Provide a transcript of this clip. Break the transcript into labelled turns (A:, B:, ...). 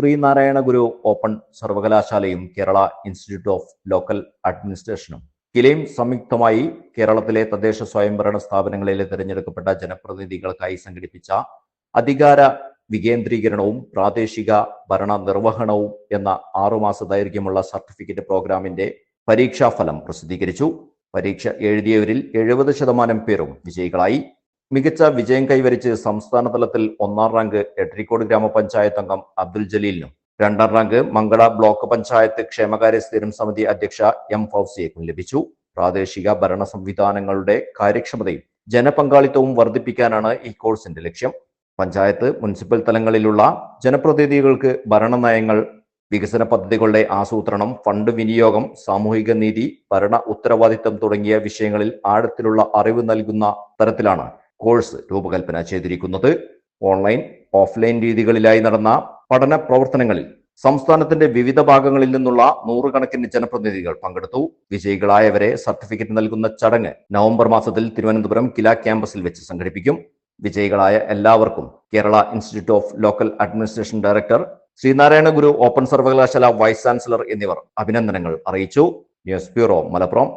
A: Sreenarayana Guru open സർവകലാശാലയും Kerala institute of local അഡ്മിനിസ്ട്രേഷനും. കിലയും സംയുക്തമായി കേരളത്തിലെ തദ്ദേശ സ്വയംഭരണ സ്ഥാപനങ്ങളിലെ തിരഞ്ഞെടുക്കപ്പെട്ട ജനപ്രതിനിധികൾക്കായി സംഘടിപ്പിച്ച അധികാര വികേന്ദ്രീകരണവും പ്രാദേശിക ഭരണ നിർവഹണവും എന്ന ആറുമാസ ദൈർഘ്യമുള്ള സർട്ടിഫിക്കറ്റ് പ്രോഗ്രാമിന്റെ പരീക്ഷാഫലം പ്രസിദ്ധീകരിച്ചു. പരീക്ഷ എഴുതിയവരിൽ എഴുപത് ശതമാനം പേരും വിജയികളായി. മികച്ച വിജയം കൈവരിച്ച് സംസ്ഥാന തലത്തിൽ ഒന്നാം റാങ്ക് എട്രിക്കോട് ഗ്രാമപഞ്ചായത്ത് അംഗം അബ്ദുൽ ജലീലിനും രണ്ടാം റാങ്ക് മംഗള ബ്ലോക്ക് പഞ്ചായത്ത് ക്ഷേമകാര്യ സ്ഥിരം സമിതി അധ്യക്ഷ എം ഫൗസിയക്കും ലഭിച്ചു. പ്രാദേശിക ഭരണ സംവിധാനങ്ങളുടെ കാര്യക്ഷമതയും ജനപങ്കാളിത്തവും വർദ്ധിപ്പിക്കാനാണ് ഈ കോഴ്സിന്റെ ലക്ഷ്യം. പഞ്ചായത്ത് മുനിസിപ്പൽ തലങ്ങളിലുള്ള ജനപ്രതിനിധികൾക്ക് ഭരണ നയങ്ങൾ വികസന പദ്ധതികളുടെ ആസൂത്രണം ഫണ്ട് വിനിയോഗം സാമൂഹിക നീതി ഭരണ ഉത്തരവാദിത്തം തുടങ്ങിയ വിഷയങ്ങളിൽ ആഴത്തിലുള്ള അറിവ് നൽകുന്ന തരത്തിലാണ് കോഴ്സ് രൂപകൽപ്പന ചെയ്തിരിക്കുന്നത് ഓൺലൈൻ ഓഫ്ലൈൻ രീതികളിലായി നടന്ന പഠന പ്രവർത്തനങ്ങളിൽ സംസ്ഥാനത്തിന്റെ വിവിധ ഭാഗങ്ങളിൽ നിന്നുള്ള നൂറുകണക്കിന് ജനപ്രതിനിധികൾ പങ്കെടുത്തു. വിജയികളായവരെ സർട്ടിഫിക്കറ്റ് നൽകുന്ന ചടങ്ങ് നവംബർ മാസത്തിൽ തിരുവനന്തപുരം കില ക്യാമ്പസിൽ വെച്ച് സംഘടിപ്പിക്കും. വിജയികളായ എല്ലാവർക്കും Kerala Institute of Local Administration director Sreenarayana Guru open സർവകലാശാല വൈസ് ചാൻസലർ എന്നിവർ അഭിനന്ദനങ്ങൾ അറിയിച്ചു. News bureau Malappuram.